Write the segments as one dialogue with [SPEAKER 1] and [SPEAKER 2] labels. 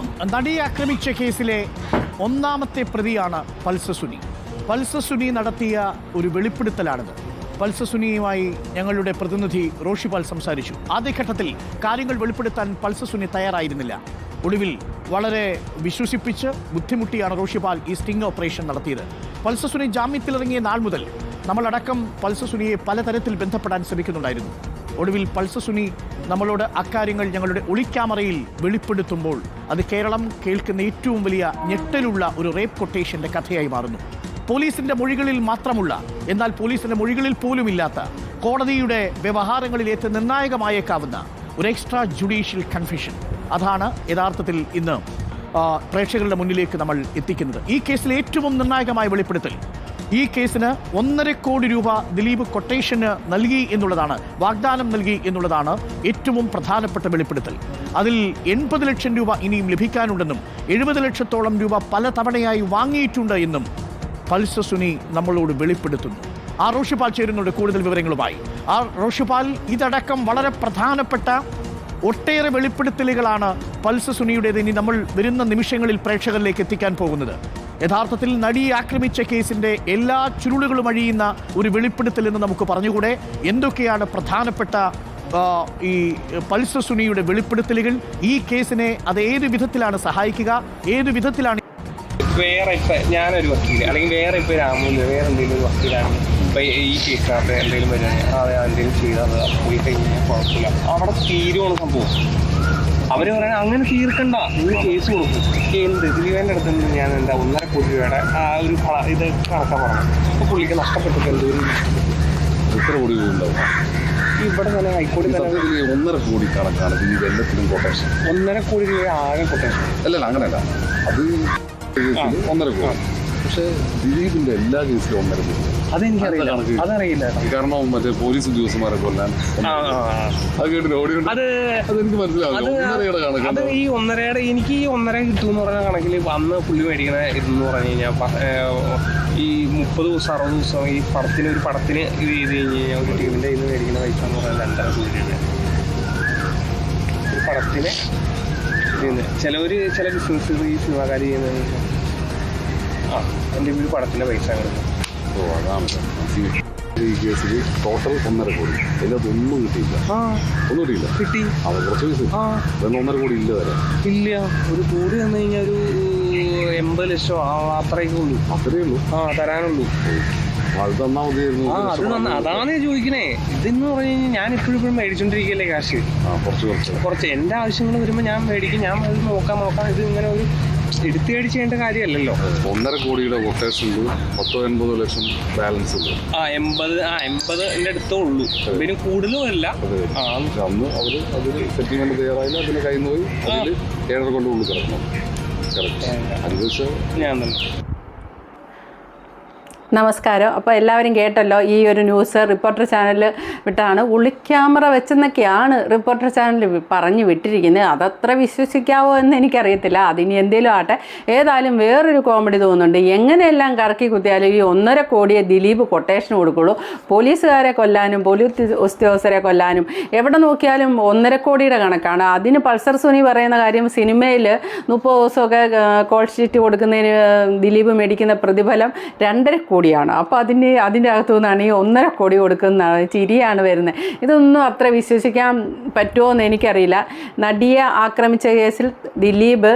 [SPEAKER 1] നടിയെ ആക്രമിച്ച കേസിലെ ഒന്നാമത്തെ പ്രതിയാണ് പൾസ സുനി. പൾസ സുനി നടത്തിയ ഒരു വെളിപ്പെടുത്തലാണിത്. പൾസ സുനിയുമായി ഞങ്ങളുടെ പ്രതിനിധി റോഷിപാൽ സംസാരിച്ചു. ആദ്യഘട്ടത്തിൽ കാര്യങ്ങൾ വെളിപ്പെടുത്താൻ പൾസ സുനി തയ്യാറായിരുന്നില്ല. ഒടുവിൽ വളരെ വിശ്വസിപ്പിച്ച് ബുദ്ധിമുട്ടിയാണ് റോഷിപാൽ ഈ സ്റ്റിംഗ് ഓപ്പറേഷൻ നടത്തിയത്. പൾസ സുനി ജാമ്യത്തിലിറങ്ങിയ നാൾ മുതൽ നമ്മളടക്കം പൾസ സുനിയെ പലതരത്തിൽ ബന്ധപ്പെടാൻ ശ്രമിക്കുന്നുണ്ടായിരുന്നു. ഒടുവിൽ പൾസ സുനി നമ്മളോട് അക്കാര്യങ്ങൾ ഞങ്ങളുടെ ഒളിക്യാമറയിൽ വെളിപ്പെടുത്തുമ്പോൾ അത് കേരളം കേൾക്കുന്ന ഏറ്റവും വലിയ ഞെട്ടലുള്ള ഒരു റേപ്പ് കൊട്ടേഷന്റെ കഥയായി മാറുന്നു. പോലീസിന്റെ മൊഴികളിൽ മാത്രമുള്ള എന്നാൽ പോലീസിന്റെ മൊഴികളിൽ പോലുമില്ലാത്ത കോടതിയുടെ വ്യവഹാരങ്ങളിലേക്ക് നിർണായകമായേക്കാവുന്ന ഒരു എക്സ്ട്രാ ജുഡീഷ്യൽ കൺഫ്യൂഷൻ അതാണ് യഥാർത്ഥത്തിൽ ഇന്ന് പ്രേക്ഷകരുടെ മുന്നിലേക്ക് നമ്മൾ എത്തിക്കുന്നത്. ഈ കേസിൽ ഏറ്റവും നിർണായകമായ വെളിപ്പെടുത്തൽ ഈ കേസിന് ഒന്നര കോടി രൂപ ദിലീപ് കൊട്ടേഷന് നൽകി എന്നുള്ളതാണ് വാഗ്ദാനം നൽകി എന്നുള്ളതാണ് ഏറ്റവും പ്രധാനപ്പെട്ട വെളിപ്പെടുത്തൽ. അതിൽ എൺപത് ലക്ഷം രൂപ ഇനിയും ലഭിക്കാനുണ്ടെന്നും എഴുപത് ലക്ഷത്തോളം രൂപ പല തവണയായി വാങ്ങിയിട്ടുണ്ട് എന്നും പൾസ സുനി നമ്മളോട് വെളിപ്പെടുത്തുന്നു. ആ റോഷിപാൽ ചേരുന്നുണ്ട് കൂടുതൽ വിവരങ്ങളുമായി. ആ റോഷിപാൽ ഇതടക്കം വളരെ പ്രധാനപ്പെട്ട ഒട്ടേറെ വെളിപ്പെടുത്തലുകളാണ് പൾസ സുനിയുടേത്. ഇനി നമ്മൾ വരുന്ന നിമിഷങ്ങളിൽ പ്രേക്ഷകരിലേക്ക് എത്തിക്കാൻ പോകുന്നത്. യഥാർത്ഥത്തിൽ നടിയെ ആക്രമിച്ച കേസിന്റെ എല്ലാ ചുരുളുകളും അഴിയുന്ന ഒരു വെളിപ്പെടുത്തൽ എന്ന് നമുക്ക് പറഞ്ഞുകൂടെ? എന്തൊക്കെയാണ് പ്രധാനപ്പെട്ട ഈ പൾസ സുനിയുടെ വെളിപ്പെടുത്തലുകൾ? ഈ കേസിനെ അത് ഏത് വിധത്തിലാണ് സഹായിക്കുക? ഏത് വിധത്തിലാണ്
[SPEAKER 2] വേറെ ഇപ്പൊ ഞാനൊരു വക്കീൽ അല്ലെങ്കിൽ വേറെ ഇപ്പൊ രാമൂൽ വേറെ എന്തെങ്കിലും വക്കീലാണ് ഇപ്പൊ ഈ കേസിനകത്ത് എന്തെങ്കിലും വരുന്നത് അതെ എന്തെങ്കിലും ചെയ്താൽ പോയി കഴിഞ്ഞാൽ കുഴപ്പമില്ല. അവിടെ തീരുവാണ് സംഭവം. അവർ പറയാൻ അങ്ങനെ തീർക്കണ്ട. നിങ്ങൾ കേസ് കൊടുക്കും. എന്ത്? അടുത്ത് നിന്ന് ഞാൻ എന്താ ഒന്നര കോടി രൂപയുടെ ആ ഒരു ഇത് കണക്കാ പറഞ്ഞു അപ്പൊ പുള്ളിക്ക് നഷ്ടപ്പെട്ടിട്ട് എന്തോരം
[SPEAKER 3] എത്ര കോടി ഉണ്ടാവും?
[SPEAKER 2] ഇവിടെ തന്നെ ഹൈക്കോടതി
[SPEAKER 3] ഒന്നര കോടി കണക്കാണ് ദിലീപ് എല്ലാത്തിനും കൊട്ടേഷൻ
[SPEAKER 2] ഒന്നര കോടി രൂപ ആകെ കൊട്ടേഷൻ
[SPEAKER 3] അല്ലല്ല അങ്ങനെയല്ല. അത് ഒന്നര കോടി. പക്ഷേ ദിലീപിന്റെ എല്ലാ കേസിലും ഒന്നര കോടി
[SPEAKER 2] അതെനിക്കറിയില്ല.
[SPEAKER 3] അടുത്ത കണക്ക്.
[SPEAKER 2] അതറിയില്ല.
[SPEAKER 3] കാരണം മറ്റേ പോലീസ് ഉദ്യോഗസ്ഥന്മാരെ കൊല്ലാൻ.
[SPEAKER 2] ആ ആ ആ.
[SPEAKER 3] അത് കേട്ടില്ല ഓടി
[SPEAKER 2] അത്
[SPEAKER 3] അതെനിക്ക് മനസ്സിലാവില്ല. ഒന്നരയുടെ
[SPEAKER 2] അത്
[SPEAKER 3] കണക്ക്
[SPEAKER 2] ഈ ഒന്നരയുടെ എനിക്ക് ഈ ഒന്നര കിട്ടുമെന്ന് പറഞ്ഞ കണക്കിൽ അന്ന് പുള്ളി മേടിക്കുന്ന ഇതെന്ന് പറഞ്ഞു കഴിഞ്ഞാൽ ഈ മുപ്പത് ദിവസം അറുപത് ദിവസം ഈ പടത്തിന് ഒരു പടത്തിന് ഇത് ചെയ്ത് കഴിഞ്ഞ് കഴിഞ്ഞാൽ ഒരു ടീമിന്റെ ഇത് മേടിക്കുന്ന പൈസ എന്ന് പറഞ്ഞാൽ രണ്ടര കോടി രൂപ ഒരു പടത്തിന് ചിലവര് ചിലവർ ചില ബിസിനസ് ഈ സിനിമാക്കാർ ചെയ്യുന്നത് ആ എന്റെ ഒരു പടത്തിന്റെ പൈസ
[SPEAKER 3] ഓ അതാണ് ഈ കേസിൽ ടോട്ടൽ ഒന്നര കോടി. അതിനകത്ത് ഒന്നും കിട്ടിയില്ല. ഒന്നും കിട്ടിയില്ല.
[SPEAKER 2] കിട്ടി.
[SPEAKER 3] കുറച്ച് പൈസ
[SPEAKER 2] ആ.
[SPEAKER 3] അതൊന്നും ഒന്നര കോടി ഇല്ല വരെ.
[SPEAKER 2] ഇല്ല. ഒരു കോടി തന്നു കഴിഞ്ഞാൽ ഒരു എൺപത് ലക്ഷം. അത്രയൊക്കെ ഉള്ളൂ.
[SPEAKER 3] അത്രയേ ഉള്ളൂ.
[SPEAKER 2] ആ തരാനുള്ളൂ.
[SPEAKER 3] അത് തന്നാ മതിയായിരുന്നു.
[SPEAKER 2] ആ അത് അതാണ് ചോദിക്കണേ. ഇതെന്ന് പറഞ്ഞു കഴിഞ്ഞാൽ ഞാൻ ഇപ്പോഴും ഇപ്പോഴും മേടിച്ചോണ്ടിരിക്കുകയല്ലേ കാശ്?
[SPEAKER 3] കുറച്ച് കുറച്ച്.
[SPEAKER 2] കുറച്ച്. എന്റെ ആവശ്യങ്ങൾ വരുമ്പോൾ ഞാൻ മേടിക്കും. ഞാൻ അത് നോക്കാം നോക്കാം. ഇത് ഇങ്ങനെ ഒരു എടുത്ത് മേടിച്ച് ചെയ്യേണ്ട കാര്യമല്ലല്ലോ.
[SPEAKER 3] ഒന്നര കോടിയുടെ കൊട്ടേഷനിൽ പത്തോ എൺപതോ ലക്ഷം ബാലൻസ് ഉണ്ട്.
[SPEAKER 2] ആ എൺപത് ആ എൺപത് എന്റെ അടുത്തേ ഉള്ളൂ. പിന്നെ കൂടുതലും അല്ല. ആ.
[SPEAKER 3] അന്ന് അവർ അതിൽ സെറ്റിൽമെന്റ് തയ്യാറായില്ല. അതിന് കയ്യിൽ നിന്ന് പോയി ഏഴര കൊണ്ട് ഉള്ളിൽ കിടക്കണം. കറക്റ്റ് അനുഭവിച്ച
[SPEAKER 2] ഞാൻ തന്നെ.
[SPEAKER 4] നമസ്കാരം. അപ്പോൾ എല്ലാവരും കേട്ടല്ലോ ഈ ഒരു ന്യൂസ് റിപ്പോർട്ടർ ചാനൽ വിട്ടാണ്. ഒളിക്യാമറ വെച്ചെന്നൊക്കെയാണ് റിപ്പോർട്ടർ ചാനൽ പറഞ്ഞു വിട്ടിരിക്കുന്നത്. അതത്ര വിശ്വസിക്കാവോ എന്ന് എനിക്കറിയത്തില്ല. അതിനി എന്തേലും ആട്ടെ ഏതായാലും വേറൊരു കോമഡി തോന്നുന്നുണ്ട്. എങ്ങനെയെല്ലാം കറക്കി കുത്തിയാലും ഈ ഒന്നര കോടിയെ ദിലീപ് കൊട്ടേഷൻ കൊടുക്കുള്ളൂ. പോലീസുകാരെ കൊല്ലാനും പോലീസ് ഉദ്യോഗസ്ഥരെ കൊല്ലാനും എവിടെ നോക്കിയാലും ഒന്നര കോടിയുടെ കണക്കാണ്. അതിന് പൾസർ സുനി പറയുന്ന കാര്യം സിനിമയിൽ മുപ്പത് ദിവസമൊക്കെ കോൾ ഷീറ്റ് കൊടുക്കുന്നതിന് ദിലീപ് മേടിക്കുന്ന പ്രതിഫലം രണ്ടര കോടിയാണ്. അപ്പോൾ അതിന് അതിന്റെ അകത്തു നിന്നാണ് ഈ ഒന്നര കോടി കൊടുക്കുന്ന ചിരിയാണ് വരുന്നത്. ഇതൊന്നും അത്ര വിശ്വസിക്കാൻ പറ്റുമോ എന്ന് എനിക്കറിയില്ല. നടിയെ ആക്രമിച്ച കേസിൽ ദിലീപ്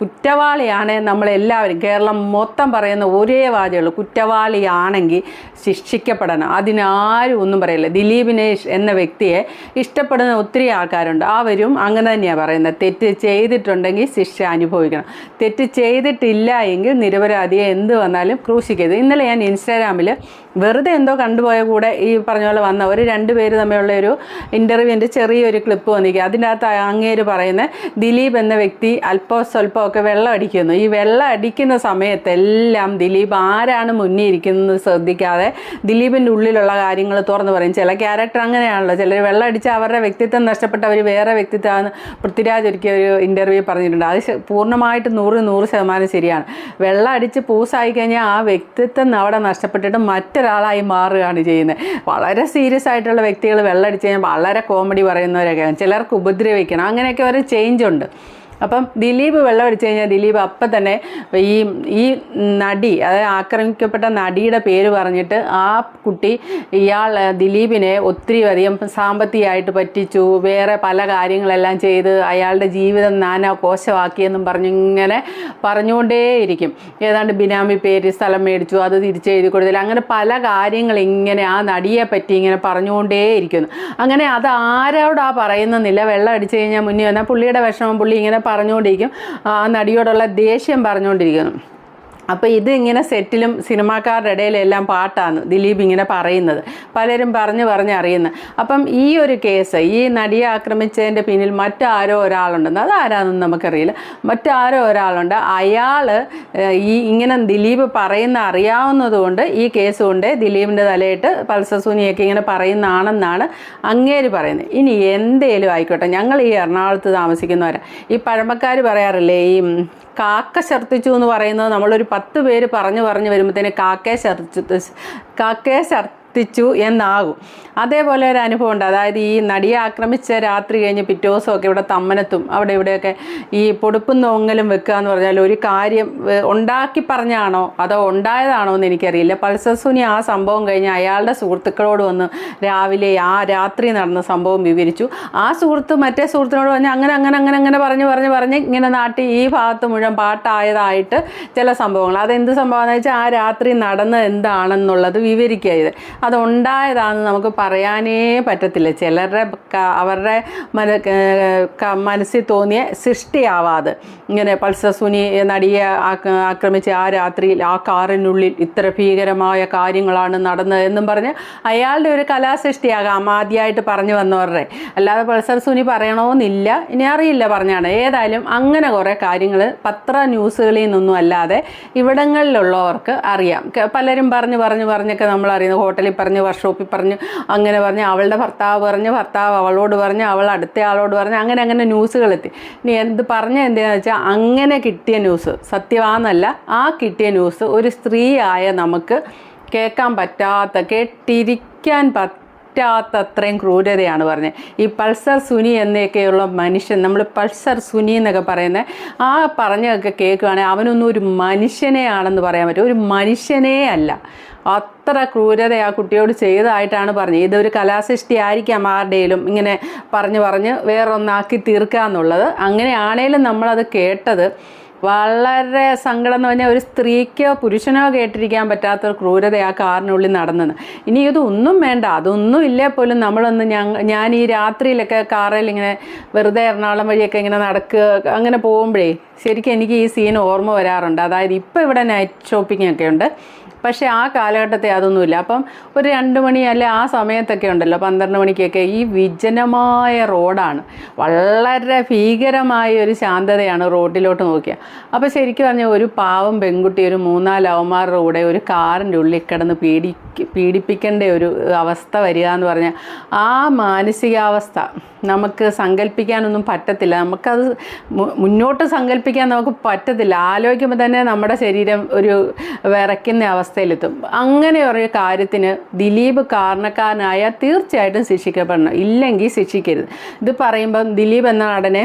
[SPEAKER 4] കുറ്റവാളിയാണ് നമ്മളെല്ലാവരും. കേരളം മൊത്തം പറയുന്ന ഒരേ വാചകമുള്ളൂ. കുറ്റവാളിയാണെങ്കിൽ ശിക്ഷിക്കപ്പെടണം. അതിനാരും ഒന്നും പറയില്ല. ദിലീപിനെ എന്ന വ്യക്തിയെ ഇഷ്ടപ്പെടുന്ന ഒത്തിരി ആൾക്കാരുണ്ട്. അവരും അങ്ങനെ തന്നെയാണ് പറയുന്നത്. തെറ്റ് ചെയ്തിട്ടുണ്ടെങ്കിൽ ശിക്ഷ അനുഭവിക്കണം. തെറ്റ് ചെയ്തിട്ടില്ല എങ്കിൽ നിരപരാധിയെ എന്ത് വന്നാലും ക്രൂശിക്കരുത്. ഇന്നലെ ഞാൻ ഇൻസ്റ്റാഗ്രാമിൽ വെറുതെ എന്തോ കണ്ടുപോയ കൂടെ ഈ പറഞ്ഞ പോലെ വന്ന ഒരു രണ്ട് പേര് തമ്മിലുള്ള ഒരു ഇന്റർവ്യൂവിന്റെ ചെറിയൊരു ക്ലിപ്പ് വന്നിരിക്കുക അതിന്റെ അകത്ത് അങ്ങേര് പറയുന്നത് ദിലീപ് എന്ന വ്യക്തി അല്പം സ്വല്പം ഒക്കെ വെള്ളം അടിക്കുന്നു. ഈ വെള്ളം അടിക്കുന്ന സമയത്തെല്ലാം ദിലീപ് ആരാണ് മുന്നിൽ ഇരിക്കുന്നത് ശ്രദ്ധിക്കാതെ ദിലീപിന്റെ ഉള്ളിലുള്ള കാര്യങ്ങൾ തുറന്നു പറയും. ചില ക്യാരക്ടർ അങ്ങനെയാണല്ലോ. ചിലർ വെള്ളം അടിച്ച് അവരുടെ വ്യക്തിത്വം നഷ്ടപ്പെട്ട അവർ വേറെ വ്യക്തിത്വമാണ്. പൃഥ്വിരാജ് ഒരിക്കൽ ഒരു ഇന്റർവ്യൂ പറഞ്ഞിട്ടുണ്ട്. അത് പൂർണമായിട്ട് നൂറ് നൂറ് ശതമാനം ശരിയാണ്. വെള്ളം അടിച്ച് പൂസായി കഴിഞ്ഞാൽ ആ വ്യക്തിത്വം അവിടെ നഷ്ടപ്പെട്ടിട്ട് മറ്റൊരാളായി മാറുകയാണ് ചെയ്യുന്നത്. വളരെ സീരിയസ് ആയിട്ടുള്ള വ്യക്തികൾ വെള്ളം അടിച്ച് കഴിഞ്ഞാൽ വളരെ കോമഡി പറയുന്നവരൊക്കെ ചിലർക്ക് ഉപദ്രവിക്കണം. അങ്ങനെയൊക്കെ ഒരു ചേഞ്ച് ഉണ്ട്. അപ്പം ദിലീപ് വെള്ളം അടിച്ചു കഴിഞ്ഞാൽ ദിലീപ് അപ്പം തന്നെ ഈ ഈ നടി അതായത് ആക്രമിക്കപ്പെട്ട നടിയുടെ പേര് പറഞ്ഞിട്ട് ആ കുട്ടി ഇയാൾ ദിലീപിനെ ഒത്തിരി അധികം സാമ്പത്തികമായിട്ട് പറ്റിച്ചു. വേറെ പല കാര്യങ്ങളെല്ലാം ചെയ്ത് അയാളുടെ ജീവിതം നാനാ കോശമാക്കിയെന്നും പറഞ്ഞിങ്ങനെ പറഞ്ഞുകൊണ്ടേയിരിക്കും. ഏതാണ്ട് ബിനാമി പേര് സ്ഥലം മേടിച്ചു അത് തിരിച്ചെഴുതി കൊടുത്തില്ല. അങ്ങനെ പല കാര്യങ്ങൾ ഇങ്ങനെ ആ നടിയെ പറ്റി ഇങ്ങനെ പറഞ്ഞുകൊണ്ടേയിരിക്കുന്നു. അങ്ങനെ അത് ആരോടാ പറയുന്നില്ല വെള്ളം അടിച്ചു കഴിഞ്ഞാൽ മുന്നേ വന്നാൽ പുള്ളിയുടെ വിഷമം പുള്ളി ഇങ്ങനെ പറഞ്ഞുകൊണ്ടിരിക്കും. ആ നടിയോടുള്ള ദേഷ്യം പറഞ്ഞുകൊണ്ടിരിക്കുന്നു. അപ്പോൾ ഇത് ഇങ്ങനെ സെറ്റിലും സിനിമാക്കാരുടെ ഇടയിലെല്ലാം പാട്ടാണ് ദിലീപ് ഇങ്ങനെ പറയുന്നത്. പലരും പറഞ്ഞു പറഞ്ഞ് അറിയുന്നത് അപ്പം ഈ ഒരു കേസ് ഈ നടിയെ ആക്രമിച്ചതിന്റെ പിന്നിൽ മറ്റാരോ ഒരാളുണ്ടെന്ന് അതാരാണെന്ന് നമുക്കറിയില്ല. മറ്റാരോ ഒരാളുണ്ട്. അയാൾ ഈ ഇങ്ങനെ ദിലീപ് പറയുന്ന അറിയാവുന്നതുകൊണ്ട് ഈ കേസ് കൊണ്ട് ദിലീപിന്റെ തലയിട്ട് പൾസസൂനിയൊക്കെ ഇങ്ങനെ പറയുന്നതാണെന്നാണ് അങ്ങേര് പറയുന്നത്. ഇനി എന്തേലും ആയിക്കോട്ടെ ഞങ്ങൾ ഈ എറണാകുളത്ത് താമസിക്കുന്നവരാണ് ഈ പഴമക്കാർ പറയാറില്ലേ ഈ കാക്ക ഛർദ്ദിച്ചു എന്ന് പറയുന്നത് നമ്മളൊരു പത്ത് പേര് പറഞ്ഞു പറഞ്ഞു വരുമ്പോഴത്തേന് കാക്കയെ ഛർദ്ദിച്ചു കാക്കയെ ഛർദ്ദിച്ചു എന്നാകും. അതേപോലെ ഒരു അനുഭവം ഉണ്ട് അതായത് ഈ നടിയെ ആക്രമിച്ച രാത്രി കഴിഞ്ഞ് പിറ്റേ ദിവസമൊക്കെ ഇവിടെ തമ്മനത്തും അവിടെ ഇവിടെയൊക്കെ ഈ പൊടുപ്പും നോങ്ങലും വെക്കുക എന്ന് പറഞ്ഞാൽ ഒരു കാര്യം ഉണ്ടാക്കി പറഞ്ഞാണോ അതോ ഉണ്ടായതാണോ എന്ന് എനിക്കറിയില്ല. പൾസസുനി ആ സംഭവം കഴിഞ്ഞ് അയാളുടെ സുഹൃത്തുക്കളോട് വന്ന് രാവിലെ ആ രാത്രി നടന്ന സംഭവം വിവരിച്ചു. ആ സുഹൃത്ത് മറ്റേ സുഹൃത്തിനോട് പറഞ്ഞ് അങ്ങനെ അങ്ങനെ അങ്ങനെ അങ്ങനെ പറഞ്ഞ് പറഞ്ഞ് പറഞ്ഞ് ഇങ്ങനെ നാട്ടി ഈ ഭാഗത്ത് മുഴുവൻ പാട്ടായതായിട്ട് ചില സംഭവങ്ങൾ. അതെന്ത് എന്ന് വെച്ചാൽ ആ രാത്രി നടന്നത് എന്താണെന്നുള്ളത് വിവരിക്കുക ഇത്. അത് ഉണ്ടായതാണെന്ന് നമുക്ക് പറയാനേ പറ്റത്തില്ല. ചിലരുടെ അവരുടെ മന മനസ്സിൽ തോന്നിയ സൃഷ്ടിയാവാതെ. ഇങ്ങനെ പൾസസുനി നടിയെ ആക്രമിച്ച ആ രാത്രിയിൽ ആ കാറിനുള്ളിൽ ഇത്ര ഭീകരമായ കാര്യങ്ങളാണ് നടന്നത് എന്നും പറഞ്ഞ് അയാളുടെ ഒരു കലാസൃഷ്ടിയാകാം ആദ്യമായിട്ട് പറഞ്ഞു വന്നവരുടെ. അല്ലാതെ പൾസർ സുനി പറയണമെന്നില്ല ഇനി അറിയില്ല പറഞ്ഞാണ്. ഏതായാലും അങ്ങനെ കുറേ കാര്യങ്ങൾ പത്ര ന്യൂസുകളിൽ നിന്നും അല്ലാതെ ഇവിടങ്ങളിലുള്ളവർക്ക് അറിയാം. പലരും പറഞ്ഞു പറഞ്ഞു പറഞ്ഞൊക്കെ നമ്മൾ അറിയുന്നത് ഹോട്ടലിൽ പറഞ്ഞ് വർക്ക്ഷോപ്പിൽ പറഞ്ഞ് അങ്ങനെ പറഞ്ഞ് അവളുടെ ഭർത്താവ് പറഞ്ഞ് ഭർത്താവ് അവളോട് പറഞ്ഞ് അവൾ അടുത്ത ആളോട് പറഞ്ഞ് അങ്ങനെ അങ്ങനെ ന്യൂസുകളെത്തി ഇനി എന്ത് പറഞ്ഞ എന്താണെന്ന് വെച്ചാൽ അങ്ങനെ കിട്ടിയ ന്യൂസ് സത്യമാണെന്നല്ല ആ കിട്ടിയ ന്യൂസ് ഒരു സ്ത്രീയായ നമുക്ക് കേൾക്കാൻ പറ്റാത്ത കേട്ടിരിക്കാൻ പറ്റാത്തത്രയും ക്രൂരതയാണ് പറഞ്ഞത്. ഈ പൾസർ സുനി എന്നൊക്കെയുള്ള മനുഷ്യൻ നമ്മൾ പൾസർ സുനി എന്നൊക്കെ പറയുന്നത് ആ പറഞ്ഞതൊക്കെ കേൾക്കുകയാണെങ്കിൽ അവനൊന്നും ഒരു മനുഷ്യനെയാണെന്ന് പറയാൻ പറ്റും ഒരു മനുഷ്യനേ അല്ല. അത്ര ക്രൂരത ആ കുട്ടിയോട് ചെയ്തതായിട്ടാണ് പറഞ്ഞത്. ഇതൊരു കലാസൃഷ്ടി ആയിരിക്കാം ആരുടെയിലും ഇങ്ങനെ പറഞ്ഞ് പറഞ്ഞ് വേറൊന്നാക്കി തീർക്കുക എന്നുള്ളത്. അങ്ങനെയാണേലും നമ്മളത് കേട്ടത്. വളരെ സങ്കടം എന്ന് പറഞ്ഞാൽ ഒരു സ്ത്രീക്കോ പുരുഷനോ കേട്ടിരിക്കാൻ പറ്റാത്ത ക്രൂരത ആ കാറിനുള്ളിൽ നടന്നത്. ഇനി ഇതൊന്നും വേണ്ട. അതൊന്നും ഇല്ലേ പോലും നമ്മളൊന്ന് ഞാൻ ഈ രാത്രിയിലൊക്കെ കാറിൽ ഇങ്ങനെ വെറുതെ എറണാകുളം വഴിയൊക്കെ ഇങ്ങനെ നടക്കുക അങ്ങനെ പോകുമ്പോഴേ ശരിക്കും എനിക്ക് ഈ സീൻ ഓർമ്മ വരാറുണ്ട്. അതായത് ഇപ്പോൾ ഇവിടെ നൈറ്റ് ഷോപ്പിംഗ് ഒക്കെ ഉണ്ട്. പക്ഷേ ആ കാലഘട്ടത്തെ അതൊന്നുമില്ല അപ്പം ഒരു രണ്ട് മണി അല്ലെ ആ സമയത്തൊക്കെ ഉണ്ടല്ലോ പന്ത്രണ്ട് മണിക്കൊക്കെ ഈ വിജനമായ റോഡാണ്. വളരെ ഭീകരമായ ഒരു ശാന്തതയാണ് റോഡിലോട്ട് നോക്കിയാൽ അപ്പോൾ ശരിക്കും പറഞ്ഞാൽ ഒരു പാവം പെൺകുട്ടി ഒരു മൂന്നാൽ അവന്മാരുടെ കൂടെ ഒരു കാറിന്റെ ഉള്ളിൽ കിടന്ന് പീഡി പീഡിപ്പിക്കേണ്ട ഒരു അവസ്ഥ വരിക എന്ന് പറഞ്ഞാൽ ആ മാനസികാവസ്ഥ നമുക്ക് സങ്കല്പിക്കാനൊന്നും പറ്റത്തില്ല. നമുക്കത് മുന്നോട്ട് സങ്കല്പിക്കാൻ നമുക്ക് പറ്റത്തില്ല. ആലോചിക്കുമ്പോൾ തന്നെ നമ്മുടെ ശരീരം ഒരു വിറയ്ക്കുന്ന അവസ്ഥയിലെത്തും. അങ്ങനെ ഒരു കാര്യത്തിന് ദിലീപ് കാരണക്കാരനായാൽ തീർച്ചയായിട്ടും ശിക്ഷിക്കപ്പെടണം. ഇല്ലെങ്കിൽ ശിക്ഷിക്കരുത്. ഇത് പറയുമ്പം ദിലീപ് എന്ന നടനെ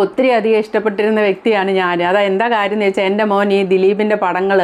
[SPEAKER 4] ഒത്തിരി അധികം ഇഷ്ടപ്പെട്ടിരുന്ന വ്യക്തിയാണ് ഞാൻ അത് എന്താ കാര്യം എന്ന് വെച്ചാൽ എന്റെ മോൻ ഈ ദിലീപിന്റെ പടങ്ങൾ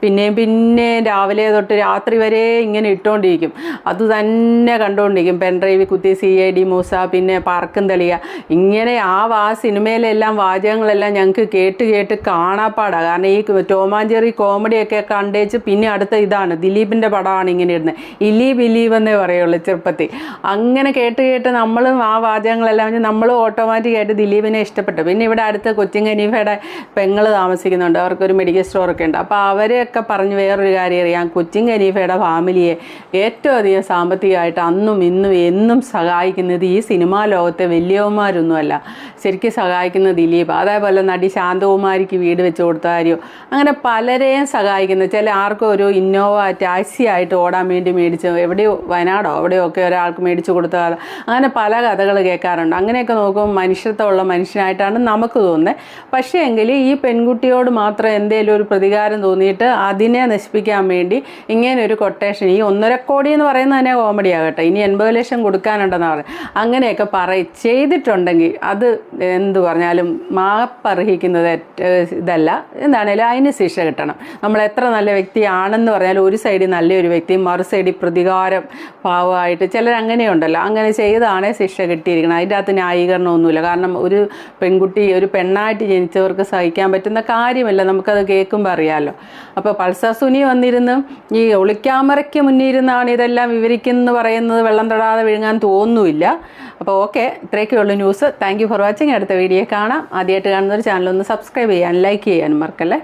[SPEAKER 4] പിന്നെയും പിന്നെ രാവിലെ തൊട്ട് രാത്രി വരെ ഇങ്ങനെ ഇട്ടുകൊണ്ടിരിക്കും അത് തന്നെ കണ്ടുകൊണ്ടിരിക്കും പെൻഡ്രൈവ് കുത്തി സി ഐ ഡി മൂസ പിന്നെ പാർക്കും തെളിയ. ഇങ്ങനെ ആ ആ സിനിമയിലെല്ലാം വാചകങ്ങളെല്ലാം ഞങ്ങൾക്ക് കേട്ട് കേട്ട് കാണാപ്പാടാണ് കാരണം ഈ ടോമാഞ്ചേറി കോമഡിയൊക്കെ കണ്ടേച്ച് പിന്നെ അടുത്ത ഇതാണ് ദിലീപിന്റെ പടമാണ് ഇങ്ങനെ ഇരുന്നത് ഇലി ബിലീവ് എന്നേ പറയുള്ളൂ ചെറുപ്പത്തിൽ. അങ്ങനെ കേട്ട് കേട്ട് നമ്മളും ആ വാചകങ്ങളെല്ലാം നമ്മളും ഓട്ടോമാറ്റിക്കായിട്ട് ദിലീപിനെ ഇഷ്ടപ്പെട്ടു. പിന്നെ ഇവിടെ അടുത്ത് കൊച്ചിൻ ഖനീഫയുടെ പെങ്ങൾ താമസിക്കുന്നുണ്ട്. അവർക്കൊരു മെഡിക്കൽ സ്റ്റോറൊക്കെ ഉണ്ട്. അപ്പോൾ അവരെയൊക്കെ പറഞ്ഞ് വേറൊരു കാര്യം അറിയാം. കൊച്ചിൻ ഖനീഫയുടെ ഫാമിലിയെ ഏറ്റവും അധികം സാമ്പത്തികമായിട്ട് അന്നും ഇന്നും എന്നും സഹായിക്കുന്നത് ഈ സിനിമാ ലോകത്തെ വലിയവന്മാരൊന്നുമല്ല. ശരിക്കും സഹായിക്കുന്ന ദിലീപ്. അതേപോലെ നടി ശാന്തകുമാരിക്ക് വീട് വെച്ച് കൊടുത്ത അങ്ങനെ പലരെയും സഹായിക്കുന്ന ചില ആർക്കും ഒരു ഇന്നോവ ടാക്സി ആയിട്ട് ഓടാൻ വേണ്ടി മേടിച്ച് എവിടെയോ വയനാടോ എവിടെയോ ഒക്കെ ഒരാൾക്ക് മേടിച്ച് കൊടുത്ത അങ്ങനെ പല കഥകൾ കേൾക്കാറുണ്ട്. അങ്ങനെയൊക്കെ നോക്കുമ്പോൾ മനുഷ്യത്വമുള്ള മനുഷ്യനായിട്ടാണ് നമുക്ക് തോന്നുന്നത് പക്ഷേ എങ്കിൽ ഈ പെൺകുട്ടിയോട് മാത്രം എന്തെങ്കിലും ഒരു പ്രതികാരം തോന്നിയിട്ട് അതിനെ നശിപ്പിക്കാൻ വേണ്ടി ഇങ്ങനെ ഒരു കൊട്ടേഷൻ ഈ ഒന്നര കോടി എന്ന് പറയുന്നത് തന്നെ കോമഡി ആകട്ടെ ഇനി എൺപത് ലക്ഷം കൊടുക്കാനുണ്ടെന്ന് പറയുന്നത് അങ്ങനെയൊക്കെ പറ ചെയ്തിട്ടുണ്ടെങ്കിൽ അത് എന്ത് പറഞ്ഞാലും മാപ്പർഹിക്കുന്നത് ഇതല്ല. എന്താണേലും അതിന് ശിക്ഷ കിട്ടണം. നമ്മൾ എത്ര നല്ല വ്യക്തിയാണെന്ന് പറഞ്ഞാൽ ഒരു സൈഡിൽ നല്ലൊരു വ്യക്തി മറു സൈഡിൽ പ്രതികാരം ഭാവമായിട്ട് ചിലർ അങ്ങനെയുണ്ടല്ലോ അങ്ങനെ ചെയ്താണേ ശിക്ഷ കിട്ടിയിരിക്കണം അതിന്റെ അകത്ത് ന്യായീകരണമൊന്നുമില്ല. കാരണം ഒരു പെൺകുട്ടി ഒരു പെണ്ണായിട്ട് ജനിച്ചവർക്ക് സഹിക്കാൻ പറ്റുന്ന കാര്യമല്ല. നമുക്കത് കേൾക്കുമ്പോൾ അറിയാമല്ലോ അപ്പോൾ പൾസർ സുനി വന്നിരുന്ന്. ഈ ഒളിക്യാമറയ്ക്ക് മുന്നിരുന്നാണ് ഇതെല്ലാം വിവരിക്കുന്നത് പറയുന്നത്. വെള്ളം തൊടാതെ വിഴുങ്ങാൻ തോന്നുന്നില്ല. അപ്പോൾ ഓക്കെ ഇത്രയൊക്കെ ന്യൂസ്. താങ്ക് ഫോർ വാച്ചിങ് അടുത്ത വീഡിയോ കാണാം. ആദ്യമായിട്ട് കാണുന്ന ഒരു ചാനൽ ഒന്ന് സബ്സ്ക്രൈബ് ചെയ്യാൻ ലൈക്ക് ചെയ്യാനും മറക്കല്ലേ?